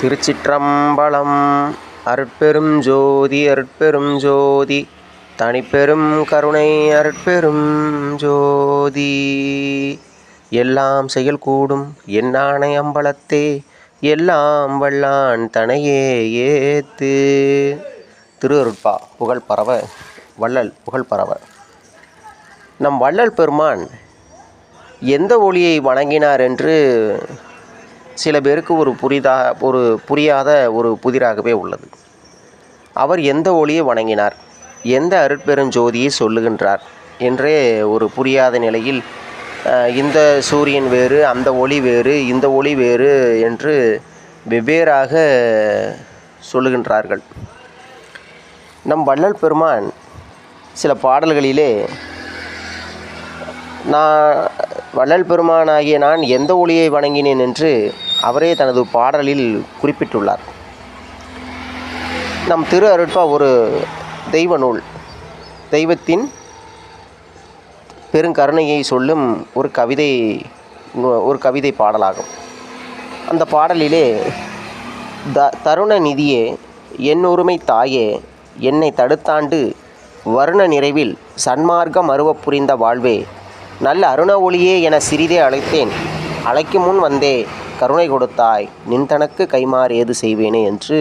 திருச்சிற்றம்பலம். அருட்பெரும் ஜோதி அருட்பெரும் ஜோதி. தனிப்பெரும் கருணை அருட்பெரும் ஜோதி. எல்லாம் செயல் கூடும் என்னானை அம்பலத்தே எல்லாம் வல்லான் தனையே ஏத்து. திரு அருட்பா புகழ் பரவ வள்ளல் புகழ் பரவ. நம் வள்ளல் பெருமான் எந்த ஒளியை வணங்கினார் என்று சில பேருக்கு ஒரு புரிதா ஒரு புரியாத ஒரு புதிராகவே உள்ளது. அவர் எந்த ஒளியை வணங்கினார்? எந்த அருட்பெருஞ்சோதியை சொல்லுகின்றார்? என்றே ஒரு புரியாத நிலையில் இந்த சூரியன் வேறு அந்த ஒளி வேறு இந்த ஒளி வேறு என்று வெவ்வேறாக சொல்லுகின்றார்கள். நம் வள்ளல் பெருமான் சில பாடல்களிலே நான் வள்ளல் பெருமானாகிய நான் எந்த ஒளியை வணங்கினேன் என்று அவரே தனது பாடலில் குறிப்பிட்டுள்ளார். நம் திரு அருட்பா ஒரு தெய்வ நூல். தெய்வத்தின் பெருங்கருணையை சொல்லும் ஒரு கவிதை ஒரு கவிதை பாடலாகும். அந்த பாடலிலே த தருண நிதியே என் உரிமை தாயே என்னை தடுத்தாண்டு வருண நிறைவில் சன்மார்க்கம் அருவ புரிந்த வாழ்வே நல்ல அருண ஒளியே என சிறிதே அழைத்தேன். அழைக்கும் முன் வந்தே கருணை கொடுத்தாய் நின் தனக்கு கைமாறு ஏது செய்வேனே என்று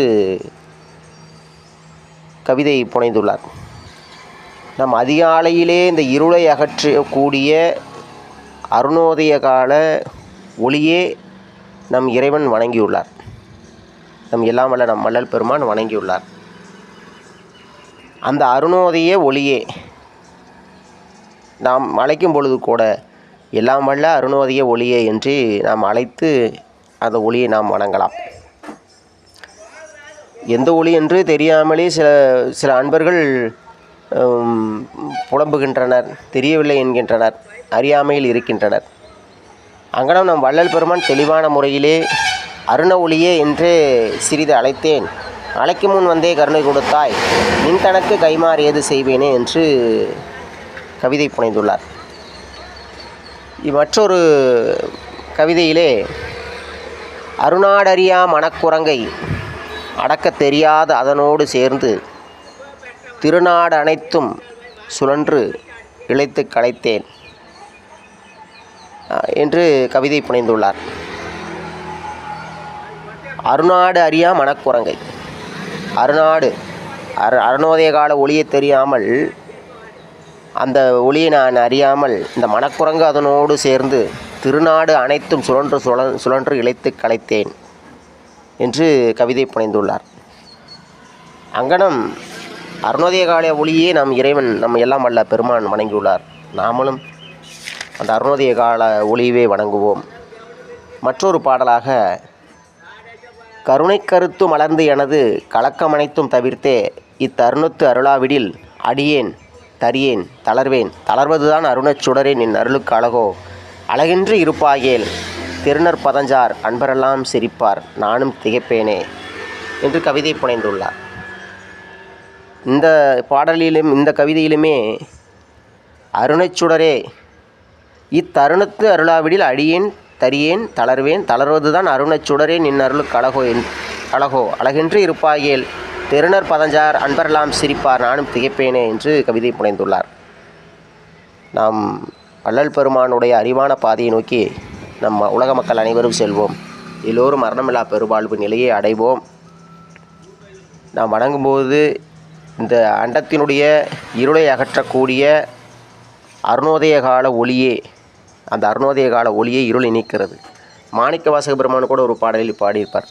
கவிதை புனைந்துள்ளார். நம் அதிகாலையிலே இந்த இருளை அகற்றக்கூடிய அருணோதய கால ஒளியே நம் இறைவன் வணங்கியுள்ளார். நம் எல்லாம் வல்ல நம் மல்லல் பெருமான் வணங்கியுள்ளார். அந்த அருணோதய ஒளியே நாம் அழைக்கும் பொழுது கூட எல்லாம் வல்ல அருணோதய ஒளியே என்று நாம் அழைத்து அந்த ஒளியை நாம் வணங்கலாம். எந்த ஒளி என்று தெரியாமலே சில சில அன்பர்கள் புலம்புகின்றனர் தெரியவில்லை என்கின்றனர் அறியாமையில் இருக்கின்றனர். அங்கனம் நம் வள்ளல் பெருமான் தெளிவான முறையிலே அருண ஒளியே என்று சிறிது அழைத்தேன். அழைக்கும் முன் வந்தே கருணை கொடுத்தாய் நின் தனக்கு கைமாறியது செய்வேனே என்று கவிதை புனைந்துள்ளார். மற்றொரு கவிதையிலே அருணாடறியா மனக்குரங்கை அடக்கத் தெரியாத அதனோடு சேர்ந்து திருநாடு அனைத்தும் சுழன்று இழைத்து களைத்தேன் என்று கவிதை புனைந்துள்ளார். அருநாடு அறியா மனக்குரங்கை அருநாடு அரு அருணோதய கால ஒளியை தெரியாமல் அந்த ஒளியை நான் அறியாமல் இந்த மனக்குரங்கு அதனோடு சேர்ந்து திருநாடு அனைத்தும் சுழன்று சுழ சுழன்று இழைத்து களைத்தேன் என்று கவிதை புனைந்துள்ளார். அங்கனம் அருணோதய கால ஒளியே நம் இறைவன் நம் எல்லாம் வல்ல பெருமான் வணங்கியுள்ளார். நாமளும் அந்த அருணோதய கால ஒளியவே வணங்குவோம். மற்றொரு பாடலாக கருணை கருத்து மலர்ந்து எனது கலக்கமனைத்தும் தவிர்த்தே இத்தருணத்து அருளாவிடில் அடியேன் தரியேன் தளர்வேன். தளர்வதுதான் அருணச் சுடரேன் நின் அருளுக்கு அழகோ. அழகின்றி இருப்பாயேல் திருநர் பதஞ்சார் அன்பரெல்லாம் சிரிப்பார். நானும் திகைப்பேனே என்று கவிதை புனைந்துள்ளார். இந்த பாடலிலும் இந்த கவிதையிலுமே அருணைச் சுடரே இத்தருணத்து அருளாவிடில் அடியேன் தரியேன் தளர்வேன். தளர்வதுதான் அருணச் சுடரே நின் அருளுக்கு அழகோ என் அழகோ. அழகென்று இருப்பாயேல் தெருணர் பதஞ்சார் அன்பரெல்லாம் சிரிப்பார் நானும் திகைப்பேனே என்று கவிதை புனைந்துள்ளார். நாம் வள்ளல் பெருமானுடைய அறிவான பாதையை நோக்கி நம்ம உலக மக்கள் அனைவரும் செல்வோம். எல்லோரும் மரணமில்லா பெருவாழ்வு நிலையை அடைவோம். நாம் வணங்கும்போது இந்த அண்டத்தினுடைய இருளை அகற்றக்கூடிய அருணோதய கால ஒளியே அந்த அருணோதய கால ஒளியை இருளை நீக்கிறது மாணிக்க வாசக பெருமான் கூட ஒரு பாடலில் பாடியிருப்பார்.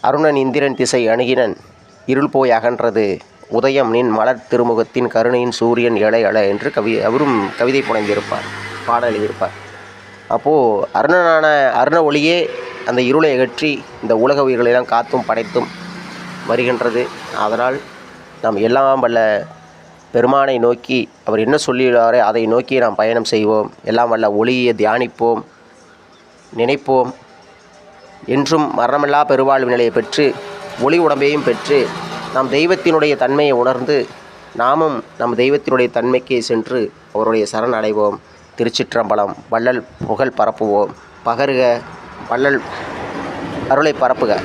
அருணன் இந்திரன் திசை அணுகினன் இருள் போய் அகன்றது. உதயம் நின் மலர் திருமுகத்தின் கருணையின் சூரியன் இலை அல என்று கவி அவரும் கவிதை புனைந்திருப்பார் பாடல் எழுதியிருப்பார். அப்போது அருணனான அருண ஒளியே அந்த இருளை அகற்றி இந்த உலக உயிர்களெல்லாம் காத்தும் படைத்தும் வருகின்றது. அதனால் நாம் எல்லாம் வல்ல பெருமானை நோக்கி அவர் என்ன சொல்லியுள்ளாரோ அதை நோக்கி நாம் பயணம் செய்வோம். எல்லாம் வல்ல ஒளியை தியானிப்போம் நினைப்போம். என்றும் மரணமில்லா பெருவாழ்வு நிலையை பெற்று ஒளி உடம்பையும் பெற்று நாம் தெய்வத்தினுடைய தன்மையை உணர்ந்து நாமும் நம் தெய்வத்தினுடைய தன்மைக்கு சென்று அவருடைய சரண் அடைவோம் திருச்சிற்றம்பலம் வள்ளல் புகழ் பரப்புவோம். பகருக வள்ளல் அருளை பரப்புக.